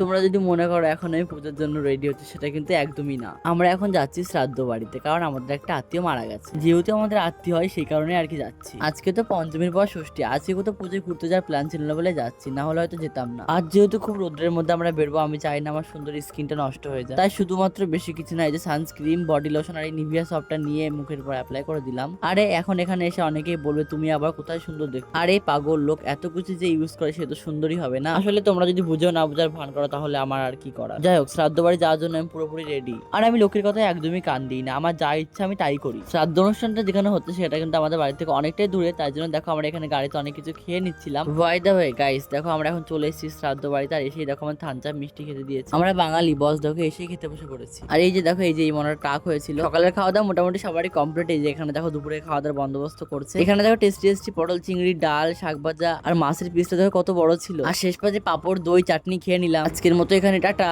তোমরা যদি মনে করো এখন আমি পূজার জন্য রেডি হচ্ছে, সেটা কিন্তু একদমই না। আমরা এখন যাচ্ছি শ্রাদ্ধ বাড়িতে, কারণ আমাদের একটা আত্মীয় মারা গেছে। যেহেতু আমাদের আত্মীয় হয়, সেই কারণে আর কি যাচ্ছি। আজকে তো পঞ্চমীর পর ষষ্ঠী, আজকে কোথাও পুজোয় ঘুরতে যাওয়ার প্ল্যান ছিল না বলে যাচ্ছি, না হলে হয়তো যেতাম না। আজ যেহেতু খুব রোদ্রের মধ্যে আমরা বেরবো, আমি চাই না আমার সুন্দর স্কিনটা নষ্ট হয়ে যায়। তাই শুধুমাত্র বেশি কিছু না, এই যে সানস্ক্রিন বডি লোশন আর এই নিভিয়া সবটা নিয়ে মুখের উপর অ্যাপ্লাই করে দিলাম। আরে এখন এখানে এসে অনেকেই বলবে, তুমি আবার কোথায় সুন্দর দেখো আরে পাগল লোক, এত কিছু যে ইউজ করে সে তো সুন্দরই হবে না। আসলে তোমরা যদি বুঝো না বুঝার ভান করো তাহলে আমার আর কি করা যাই হোক শ্রাদ্ধ বাড়ি যাওয়ার জন্য আমি পুরোপুরি রেডি আর আমি লোকের কথা একদমই কান দিই না, আমার যা ইচ্ছা আমি তাই করি। শ্রাদ্ধ অনুষ্ঠানটা যেখানে হচ্ছে সেটা কিন্তু আমাদের বাড়ি থেকে অনেকটাই দূরে, তাই জন্য দেখো আমরা এখানে গাড়িতে অনেক কিছু খেয়ে নিচ্ছিলাম। দা ভাই গাইস দেখো আমরা এখন চলে এসেছি শ্রাদ্ধ বাড়িতে, আর এসেই দেখো আমার থানচা মিষ্টি খেতে দিয়েছি। আমরা বাঙালি বস দেখো, এসেই খেতে বসে পড়েছি। আর এই যে দেখো, এই যে এই মনের টাক হয়েছিল। সকালের খাওয়া দাওয়া মোটামুটি সবারই কমপ্লিট এই যে এখানে দেখো দুপুরে খাওয়া দাওয়ার বন্দোবস্ত করছে। এখানে দেখো টেস্টি টেস্টি পটল, চিংড়ি, ডাল, শাক ভাজা, আর মাছের পিসটা দেখো কত বড় ছিল। আর শেষ পাশে পাপড়, দই, চাটনি খেয়ে নিলাম। আজকের মতো এখানে টাটা।